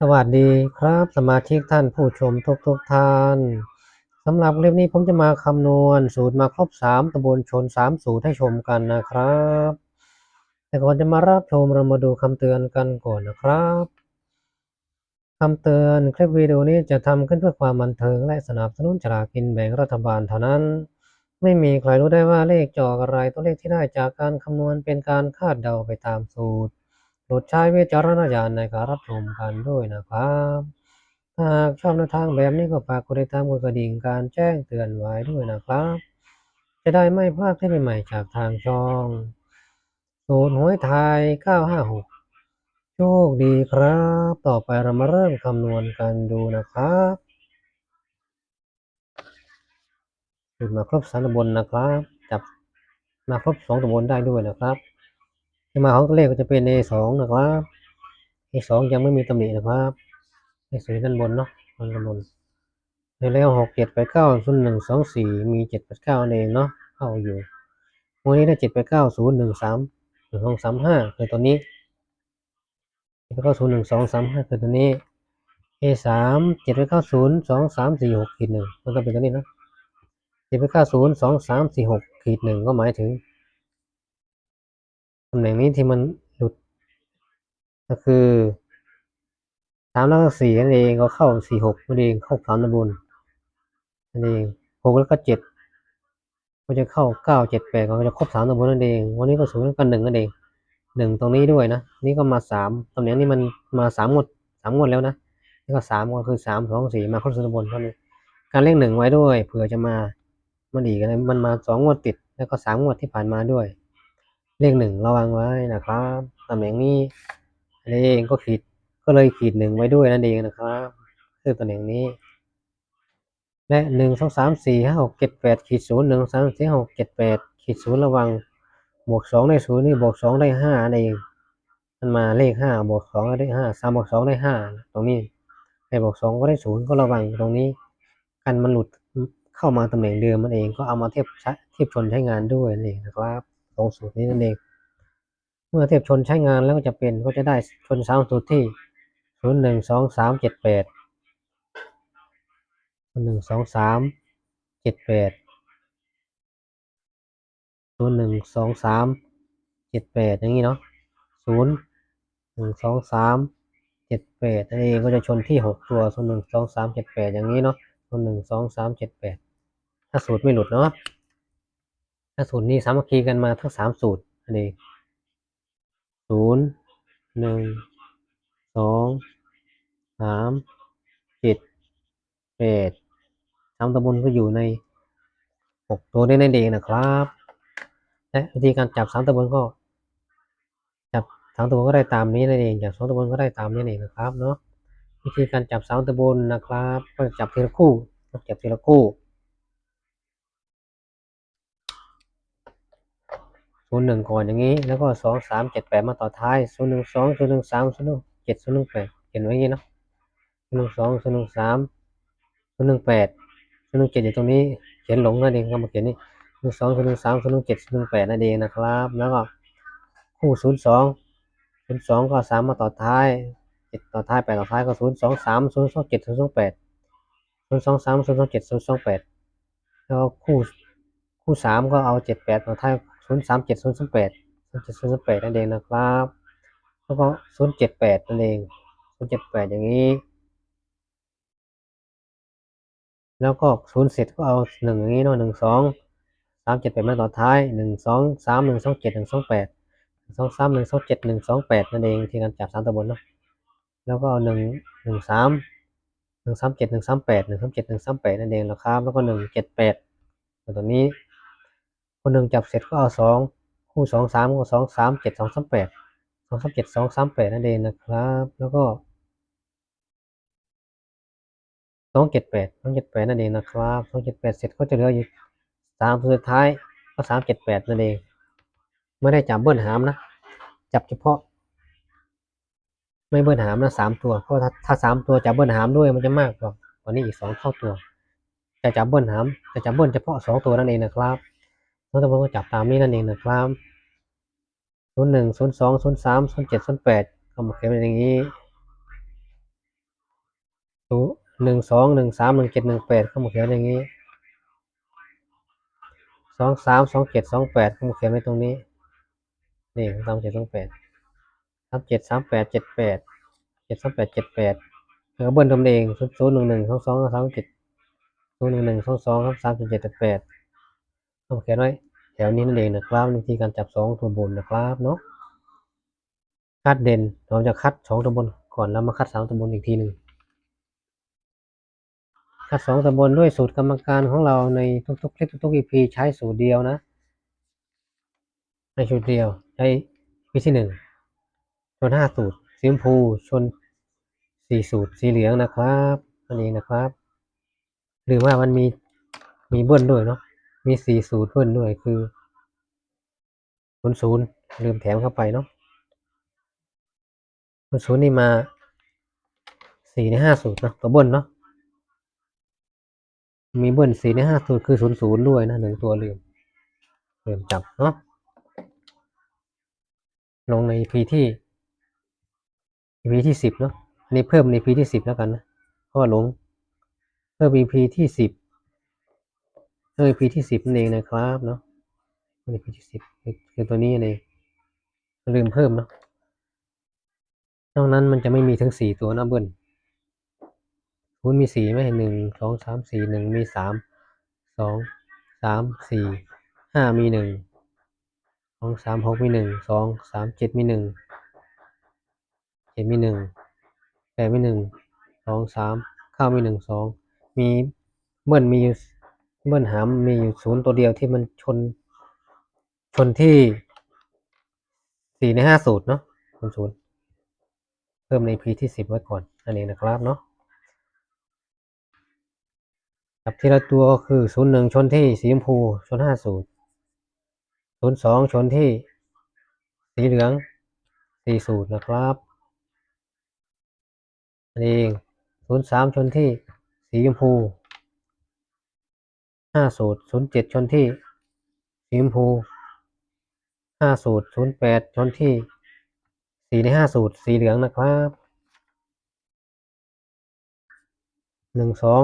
สวัสดีครับสมาชิกท่านผู้ชมทุกทุกท่านสำหรับคลิปนี้ผมจะมาคำนวณสูตรมาครบสามตำบลชนสามสูตรให้ชมกันนะครับ แต่ก่อนจะมารับชมเรามาดูคำเตือนกันก่อนนะครับคำเตือนคลิปวิดีโอนี้จะทำขึ้นเพื่อความบันเทิงและสนับสนุนฉลากกินแบ่งรัฐบาลเท่านั้น ไม่มีใครรู้ได้ว่าเลขจอกอะไรตัวเลขที่ได้จากการคำนวณเป็นการคาดเดาไปตามสูตร โปรดใช้วิจารณญาณในการรับชมกันด้วยนะครับถ้าหากชอบแนวทางแบบนี้ก็ฝากกดติดตามกดกระดิ่งการแจ้งเตือนไว้ด้วยนะครับ จะได้ไม่พลาดคลิปใหม่ๆจากทางช่องสูตรหวยไทย 956 โชคดีครับ ต่อไปเรามาเริ่มคำนวณกันดูนะครับมาครบสามตำบลนะครับ จับมาครบสองตำบลได้ด้วยนะครับ มาของตัวเลขก็จะเป็น A2 นะครับ A2 ยังไม่มีตำหนินะครับ A0 ด้านบนเนาะด้านบนในแล้วหกเจ็ดแปดเก้าศูนย์หนึ่งสองสี่มีเจ็ดแปดเก้าเองเนาะเข้าอยู่วันนี้ได้เจ็ดแปดเก้าศูนย์หนึ่งสามหนึ่งสองสามห้าคือตัวนี้เจ็ดแปดเก้าศูนย์หนึ่งสองสามห้าคือตัวนี้ A สามเจ็ดแปดเก้าศูนย์สองสามสี่หกขีดหนึ่งมันต้องเป็นตัวนี้เนาะเจ็ดแปดเก้าศูนย์สองสามสี่หกขีดหนึ่งก็หมายถึงำแหน่งนี้ที่มันหลุด ก็คือสามแล้วก็สี่นั่นเองก็เข้าสี่หกนั่นเองเข้าสามตำบลนั่นเองหกแล้วก็เจ็ดก็จะเข้าเก้าเจ็ดแปดก็จะครบสามตำบลนั่นเอง วันนี้ก็ศูนย์แล้วก็หนึ่งนั่นเองหนึ่งตรงนี้ด้วยนะ นี่ก็มาสามตำแหน่งนี้มันมาสามงวดสามงวดแล้วนะนี่ก็สามก็คือสามสองสี่มาครบสามตำบลเท่านี้การเลขหนึ่งไว้ด้วยเผื่อจะมามันอีกนะมันมาสองงวดติด แล้วก็สามงวดที่ผ่านมาด้วย เลขหนึ่งระวังไว้นะครับตำแหน่งนี้อันนี้เองก็ขีดก็เลยขีดหนึ่งไว้ด้วยนั่นเองนะครับคือตำแหน่งนี้ และหนึ่งสองสามสี่ห้าหกเจ็ดแปดขีดศูนย์หนึ่งสามสี่หกเจ็ดแปดขีดศูนย์ระวังบวกสองได้ศูนย์นี่บวกสองได้ห้านั่นเองมันมาเลขห้าบวกสองได้ห้าสามบวกสองได้ห้าตรงนี้ไอ้บวกสองก็ได้ศูนย์ก็ระวังตรงนี้กันมันหลุดเข้ามาตำแหน่งเดิมมันเองก็เอามาเทียบใช้เทียบชนใช้งานด้วยนั่นเองนะครับ ตรงสูตรนี้นั่นเอง เมื่อเทียบชนใช้งานแล้วก็จะเป็นก็จะได้ชนสามสูตรที่ศูนย์หนึ่งสองสามเจ็ดแปดศูนย์หนึ่งสองสามเจ็ดแปดศูนย์หนึ่งสองสามเจ็ดแปดอย่างนี้เนาะศูนย์หนึ่งสองสามเจ็ดแปดนั่นเองก็จะชนที่หกตัวศูนย์หนึ่งสองสามเจ็ดแปดอย่างนี้เนาะศูนย์หนึ่งสองสามเจ็ดแปดถ้าสูตรไม่หลุดเนาะ ถ้าสูตรนี้สามัคคีกันมาทั้งสามสูตรนั่นเองศูนย์หนึ่งสองสามเจ็ดแปดสามตำบลก็อยู่ในหกตัวได้นั่นเองนะครับ และวิธีการจับสามตำบลก็ จับสามตำบลก็ได้ตามนี้นั่นเองจับสองตำบลก็ได้ตามนี้นั่นเองนะครับเนาะวิธีการจับสามตำบลนะครับ ก็จับทีละคู่จับทีละคู่ ศูนย์หนึ่งก่อนอย่างนี้ แล้วก็สองสามเจ็ดแปดมาต่อท้ายศูนย์หนึ่งสองศูนย์หนึ่งสามศูนย์หนึ่งเจ็ดศูนย์หนึ่งแปดเขียนไว้อย่างนี้เนาะศูนย์หนึ่งสองศูนย์หนึ่งสามศูนย์หนึ่งแปดศูนย์หนึ่งเจ็ดอยู่ตรงนี้เขียนหลงนั่นเองก็มาเขียนนี่ศูนย์หนึ่งสองศูนย์หนึ่งสามศูนย์หนึ่งเจ็ดศูนย์หนึ่งแปดนั่นเองนะครับ แล้วก็คู่ศูนย์สองศูนย์สองก็สามมาต่อท้ายเจ็ดต่อท้ายแปดต่อท้ายก็ศูนย์สองสามศูนย์สองเจ็ดศูนย์สองแปดศูนย์สองสามศูนย์สองเจ็ดศูนย์สองแปดแล้วคู่คู่สามก็เอาเจ็ดแปดต่อท้าย ศูนย์สามเจ็ดศูนย์สองแปดศูนย์เจ็ดศูนย์สองแปดนั่นเองนะครับแล้วก็ศูนย์เจ็ดแปดนั่นเองศูนย์เจ็ดแปดอย่างนี้ แล้วก็ศูนย์เสร็จก็เอาหนึ่งอย่างนี้เนาะหนึ่งสองสามเจ็ดแปดมาต่อท้ายหนึ่งสองสามหนึ่งสองเจ็ดหนึ่งสองแปดสองสามหนึ่งสองเจ็ดหนึ่งสองแปดนั่นเองที่การจับสามตัวบนเนาะแล้วก็หนึ่งหนึ่งสามหนึ่งสามเจ็ดหนึ่งสามแปดหนึ่งสามเจ็ดหนึ่งสามแปดนั่นเองนะครับแล้วก็หนึ่งเจ็ดแปดตัวนี้ คนหนึ่งจับเสร็จก็เอาสองคู่สองสามก็สองสามเจ็ดสองสามแปดสองสามเจ็ดสองสามแปดนั่นเองนะครับ แล้วก็สองเจ็ดแปดสองเจ็ดแปดนั่นเองนะครับสองเจ็ดแปดเสร็จก็จะเหลืออยู่สามตัวสุดท้ายก็สามเจ็ดแปดนั่นเองไม่ได้จับเบิ้ลหามนะจับเฉพาะ ไม่เบิ้ลหามนะสามตัวเพราะถ้าถ้าสามตัวจับเบิ้ลหามด้วยมันจะมากกว่าวันนี้อีกสองเท่าตัวจะจับเบิ้ลหามจะจับเบิ้ลเฉพาะสองตัวนั่นเองนะครับ แล้วตัวก็จับตามนี้นั่นเองนะครับศูนย์หนึ่งศูนย์สองศูนย์สามศูนย์เจ็ดศูนย์แปดก็มาเขียนเป็นอย่างนี้ศูนย์หนึ่งสองหนึ่งสามหนึ่งเจ็ดหนึ่งแปดเขามาเขียนอย่างนี้สองสามสองเจ็ดสองแปดเขามาเขียนไว้ตรงนี้นี่สามเจ็ดสองแปดสามเจ็ดสามแปดเจ็ดแปดเจ็ดสามแปดเจ็ดแปดแล้วก็เบิ้ลทำเองศูนย์ศูนย์หนึ่งหนึ่งสองสองสามเจ็ดศูนย์หนึ่งหนึ่งสองสองสามเจ็ดเจ็ดแปด เขาเขียนไว้แถวนี้นั่นเองนะครับวิธีการจับสองตัวบนนะครับเนาะคัดเด่นเราจะคัดสองตัวบนก่อนแล้วมาคัดสามตัวบนอีกทีหนึ่งคัดสองตำบลด้วยสูตรกรรมการของเราในทุกๆคลิปทุกๆ EP ใช้สูตรเดียวนะในสูตรเดียวใช้วิธีหนึ่งชนห้าสูตรสีชมพูชนสี่สูตรสีเหลืองนะครับอันนี้นะครับหรือว่ามันมีมีเบิ้ลด้วยเนาะ มีสี่สูตรเบิ้ลด้วยคือศูนย์ศูนย์ลืมแถมเข้าไปเนาะศูนย์ศูนย์นี่มาสี่ในห้าสูตรเนาะตัวเบิ้ลเนาะมีเบิ้ลสี่ในห้าสูตรคือศูนย์ศูนย์ด้วยนะหนึ่งตัวลืมลืมจับเนาะลงใน EP ที่ EP ที่สิบเนาะอันนี้เพิ่มใน EP ที่สิบแล้วกันนะเพราะว่าหลงเพิ่ม EP ที่สิบ เพิ่ม EP ที่สิบนั่นเองนะครับเนาะ EP ที่สิบคือตัวนี้นั่นเองลืมเพิ่มเนาะนอกนั้นมันจะไม่มีทั้งสี่ตัวนะเบิ้ลคูณมีสี่ไหมหนึ่งสองสามสี่หนึ่งมีสามสองสามสี่ห้ามีหนึ่งสองสามหกมีหนึ่งสองสามเจ็ดมีหนึ่งเจ็ดมีหนึ่งแปดมีหนึ่งสองสามเก้ามีหนึ่งสองมีเบิ้ลมี เบิ้ลหามมีอยู่ศูนย์ตัวเดียวที่มันชน ชนที่สี่ในห้าสูตรเนาะชนศูนย์เพิ่มใน P ที่สิบไว้ก่อน อันนี้นะครับเนาะจับทีละตัวก็คือศูนย์หนึ่งชนที่สีชมพูชนห้าศูนย์ศูนย์สองชนที่สีเหลืองสี่สูตรนะครับอันนี้ศูนย์สามชนที่สีชมพู ห้าสูตรศูนย์เจ็ดชนที่สีชมพูห้าสูตรศูนย์แปดชนที่สีในห้าสูตรสีเหลืองนะครับหนึ่งสอง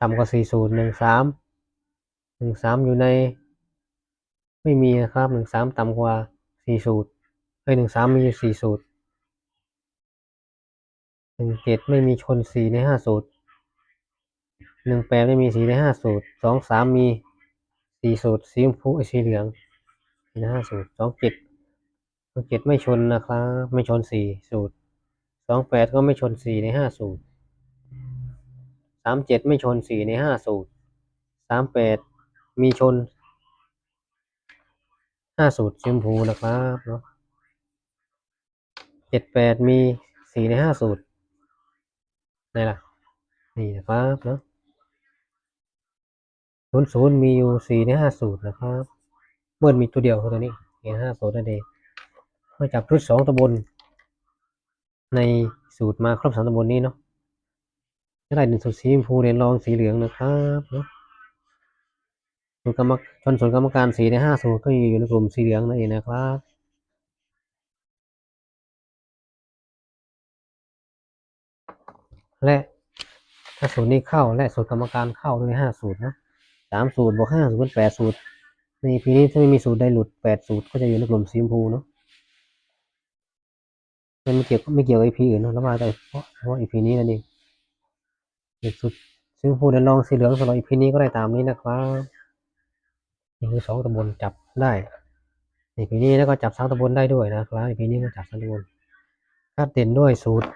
ต่ำกว่าสี่สูตรหนึ่งสามหนึ่งสามอยู่ใน ไม่มีนะครับหนึ่งสามต่ำกว่าสี่สูตรเอ้ยหนึ่งสามมีอยู่สี่สูตรหนึ่งเจ็ดไม่มีชนสี่ในห้าสูตร หนึ่งแปดไม่มีสี่ในห้าสูตรสองสามมีสี่สูตรสีชมพูสีเหลืองสี่ในห้าสูตรสองเจ็ดสองเจ็ดไม่ชนนะครับ ไม่ชนสี่สูตรสองแปดก็ไม่ชนสี่ในห้าสูตรสามเจ็ดไม่ชนสี่ในห้าสูตรสามแปดมีชนห้าสูตรชมพูนะครับเนาะเจ็ดแปดมีสี่ในห้าสูตรไหนล่ะ นี่นะครับเนาะ ศูนย์ศูนย์มีอยู่สี่ในห้าสูตรนะครับเบิ้ลมีตัวเดียวคือตัวนี้เห็นห้าสูตรนั่นเองมาจับชุดสองตำบลในสูตรมาครบสามตำบลนี้เนาะจะได้หนึ่งสูตรสีชมพูเรียนรองสีเหลืองนะครับเนาะส่วนกรรมชนส่วนกรรมการสีในห้าสูตรก็อยู่ในกลุ่มสีเหลืองนั่นเองนะครับและถ้าสูตรนี้เข้าและสูตรกรรมการเข้าด้วยห้าสูตรนะ สามสูตรบวกห้าสูตรเป็นแปดสูตร ในปีนี้ถ้าไม่มีสูตรใดหลุดแปดสูตรก็จะอยู่ในกลุ่มสีชมพูเนาะมันไม่เกี่ยวไม่เกี่ยวกับ EP อื่นเนอะแล้วมาแต่เฉพาะเฉพาะ EP นี้นั่นเองอีกสุดสีชมพูเดี๋ยวลองสีเหลืองสำหรับ EP นี้ก็ได้ตามนี้นะครับนี่คือสองตำบลจับได้ EP นี้แล้วก็จับสามตำบลได้ด้วยนะครับ EP นี้ก็จับสามตำบลคาดเด่นด้วยสูตร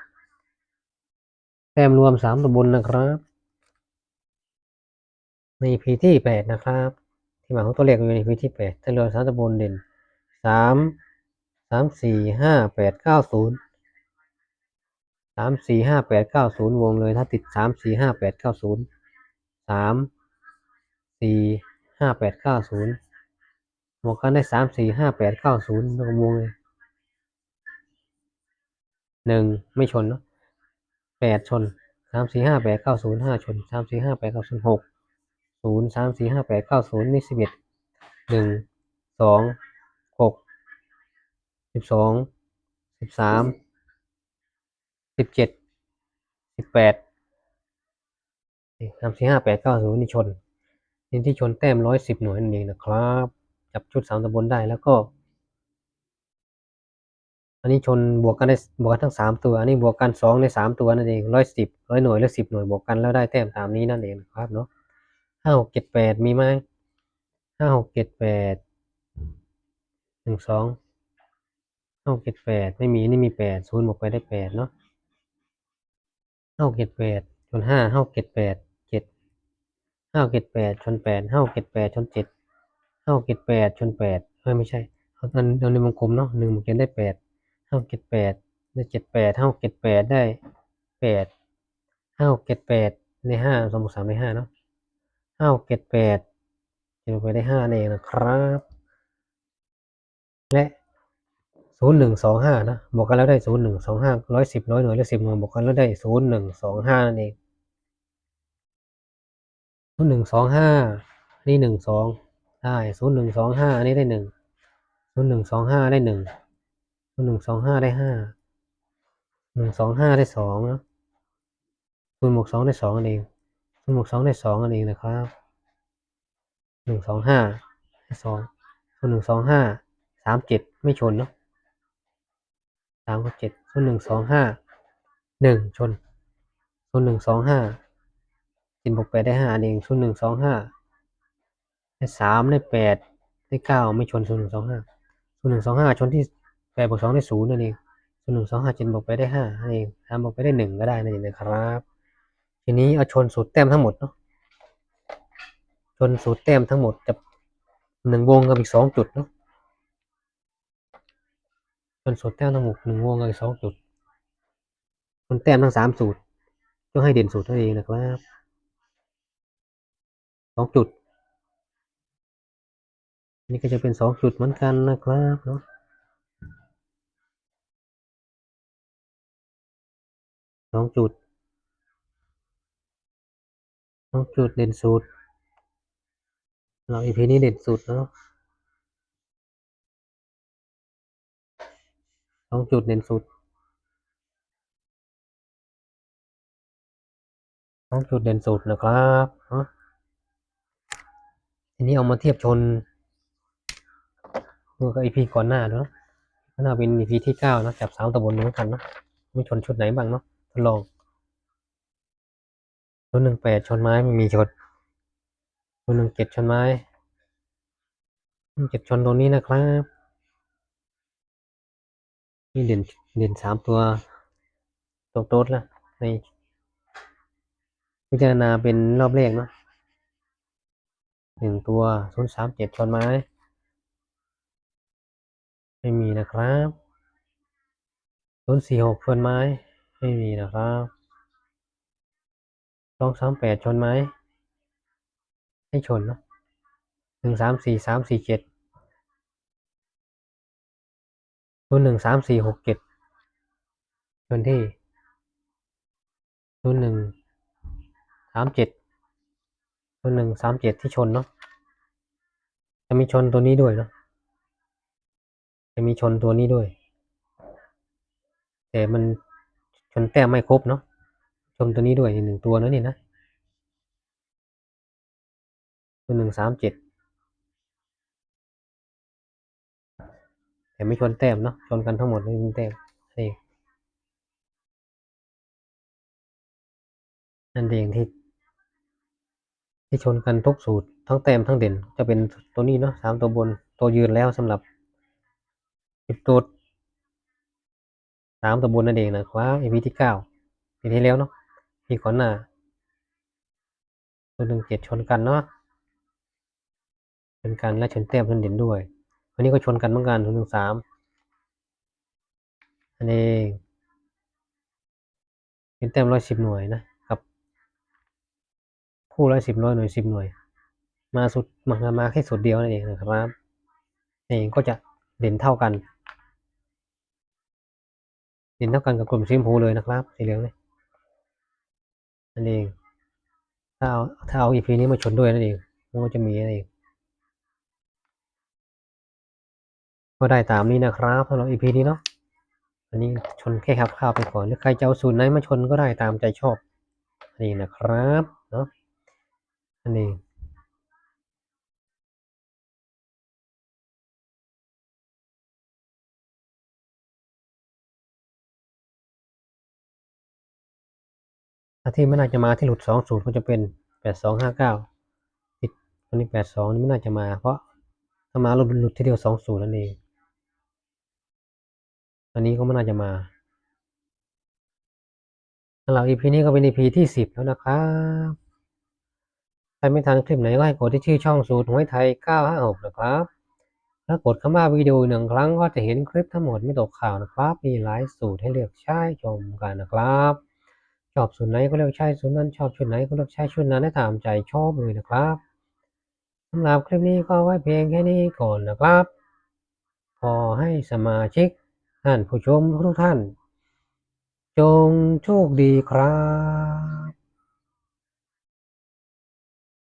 แต้มรวมสามตำบลนะครับ ใน EP ที่แปดนะครับ ที่มาของตัวเลขอยู่ใน EP ที่แปดแต้มรวมสามตำบลเด่นสามสามสี่ห้าแปดเก้าศูนย์สามสี่ห้าแปดเก้าศูนย์วงเลยถ้าติดสามสี่ห้าแปดเก้าศูนย์สามสี่ห้าแปดเก้าศูนย์บวกกันได้สามสี่ห้าแปดเก้าศูนย์แล้ววงเลยหนึ่งไม่ชนเนาะแปดชนสามสี่ห้าแปดเก้าศูนย์ห้าชนสามสี่ห้าแปดเก้าศูนย์หก ศูนย์สามสี่ห้าแปดเก้าศูนย์นี่สิบเอ็ดหนึ่งสองหกสิบสองสิบสามสิบเจ็ดสิบแปดสามสี่ห้าแปดเก้าศูนย์นี่ชนนี่ที่ชนแต้มร้อยสิบหน่วยนั่นเองนะครับ จับชุดสามตำบลได้แล้วก็ อันนี้ชนบวกกันได้บวกกันทั้งสามตัว อันนี้บวกกันสองในสามตัวนั่นเองร้อยสิบร้อยหน่วยหรือสิบหน่วยบวกกันแล้วได้แต้มตามนี้นั่นเองนะครับเนาะ ห้าหกเจ็ดแปดมีไหมห้าหกเจ็ดแปดหนึ่งสองห้าหกเจ็ดแปดไม่มีนี่มีแปดศูนย์บวกไปได้แปดเนาะห้าหกเจ็ดแปดชนห้าห้าหกเจ็ดแปดเจ็ดห้าหกเจ็ดแปดชนแปดห้าหกเจ็ดแปดชนเจ็ดห้าหกเจ็ดแปดชนแปดเฮ้ยไม่ใช่เอาอันเอาในวงกลมเนาะหนึ่งบวกกันได้แปดห้าเจ็ดแปดได้เจ็ดแปดห้าเจ็ดแปดได้แปดห้าเจ็ดแปดในห้าสองบวกสามในห้าเนาะ ห้าเจ็ดแปดจะไปได้ห้าเองนะครับ และศูนย์หนึ่งสองห้านะบวกกันแล้วได้ศูนย์หนึ่งสองห้าร้อยสิบร้อยหน่วยและสิบหน่วยบวกกันแล้วได้ศูนย์หนึ่งสองห้านั่นเองศูนย์หนึ่งสองห้านี่หนึ่งสองได้ศูนย์หนึ่งสองห้าอันนี้ได้หนึ่งศูนย์หนึ่งสองห้าได้หนึ่งศูนย์หนึ่งสองห้าได้ห้าหนึ่งสองห้าได้สองนะศูนย์บวกสองได้สองอันเอง ศูนบวกสองได้สองอันเองนะครับหนึ่งสองห้าได้สองศูนหนึ่งสองห้าสามเจ็ดไม่ชนเนาะสามกับเจ็ดศูนหนึ่งสองห้าหนึ่งชนศูนหนึ่งสองห้ากินบวกแปดได้ห้าอันเองศูนหนึ่งสองห้าได้สามได้แปดได้เก้าไม่ชนศูนหนึ่งสองห้าศูนหนึ่งสองห้าชนที่แปดบวกสองได้ศูนย์นั่นเองส่วนหนึ่งสองห้าเจ็ดบวกไปได้ห้านั่นเองสามบวกไปได้หนึ่งก็ได้นั่นเองนะครับ ทีนี้เอาชนสูตรแต้มทั้งหมดเนาะชนสูตรแต้มทั้งหมดจะหนึ่งวงกับอีกสองจุดเนาะชนสูตรแต้มทั้งหมดหนึ่งวงกับอีกสองจุดชนแต้มทั้งสามสูตรก็ให้เด่นสูตรนั่นเองนะครับสองจุด นี่ก็จะเป็นสองจุดเหมือนกันนะครับเนาะสองจุด สองจุดเด่นสุดเราอีพีนี้เด่นสุดเนาะสองจุดเด่นสุดสองจุดเด่นสุดนะครับเนาะทีนี้เอามาเทียบชนดูกับอีพีก่อนหน้าเนาะก็น่าเป็นอีพีที่เก้านะจับสามตะบนเหมือนกันเนาะมีชนชุดไหนบ้างเนาะทดลอง ชุดหนึ่งแปดชนไม้ไม่มีชนชุดหนึ่งเจ็ดชนไม้เจ็ดชนตรงนี้นะครับนี่เด่นเด่นสามตัวตรงโต๊ดละในพิจารณาเป็นรอบแรกเนาะหนึ่งตัวศูนย์สามเจ็ดชนไม้ ไม่มีนะครับศูนย์สี่หกชนไม้ ไม่มีนะครับ สองสามแปดชนไหมให้ชนเนาะหนึ่งสามสี่สามสี่เจ็ดศูนย์หนึ่งสามสี่หกเจ็ดชนที่ศูนย์หนึ่งสามเจ็ดศูนย์หนึ่งสามเจ็ดที่ชนเนาะจะมีชนตัวนี้ด้วยเนาะจะมีชนตัวนี้ด้วย แต่มันชนแต้มไม่ครบเนาะ ชนตัวนี้ด้วยอีกหนึ่งตัวนะนี่นะตัวหนึ่งสามเจ็ดแต่ไม่ชนแต้มเนาะชนกันทั้งหมดไม่มีแต้มนี่นั่นเองที่ ที่ชนกันทุกสูตรทั้งแต้มทั้งเด่น จะเป็นตัวนี้เนาะสามตัวบนตัวยืนแล้วสำหรับสิบตัวสามตัวบนนั่นเองนะครับ EP ที่เก้าปีที่แล้วเนาะ ปีก่อนหน้าตัวหนึ่งเจ็ดชนกันเนาะชนกันและชนแต้มชนเด่นด้วยวันนี้ก็ชนกันเหมือนกันตัวหนึ่งสามอันเองเป็นแต้มร้อยสิบหน่วยนะครับ คู่ร้อยสิบร้อยหน่วยสิบหน่วย มาสุดมามาแค่สุดเดียวนั่นเองนะครับนี่เองก็จะเด่นเท่ากัน เด่นเท่ากันกับกลุ่มสีชมพูเลยนะครับสีเหลืองเลย นั่นเอง ถ้าเอาถ้าเอาอีพีนี้มาชนด้วยนั่นเองมันก็จะมีนั่นเองก็ได้ตามนี้นะครับสำหรับอีพีนี้เนาะอันนี้ชนแค่ครับข้าวไปก่อนหรือใครจะเอาสูตรไหนมาชนก็ได้ตามใจชอบนี่นะครับเนาะอันนี้ ถ้าที่ไม่น่าจะมาที่หลุดสองศูนย์ก็จะเป็นแปดสองห้าเก้าติดตัวนี้แปดสองนี่ไม่น่าจะมา เพราะถ้ามาหลุดหลุดทีเดียวสองศูนย์นั่นเองอันนี้ก็ไม่น่าจะมาสำหรับ EP นี้ก็เป็น EP ที่สิบแล้วนะครับใครไม่ทันคลิปไหนก็ให้กดที่ชื่อช่องสูตรหวยไทย 956 นะครับแล้วกดคำว่าวิดีโอหนึ่งครั้งก็จะเห็นคลิปทั้งหมดไม่ตกข่าวนะครับ มีหลายสูตรให้เลือกใช้ชมกันนะครับ ชอบส่วนไหนก็เลือกใช้ส่วนนั้นชอบชุดไหนก็เลือกใช้ชุดนั้นให้ตามใจชอบเลยนะครับสำหรับคลิปนี้ก็ไว้เพียงแค่นี้ก่อนนะครับ ขอให้สมาชิกท่านผู้ชมทุกท่าน จงโชคดีครับ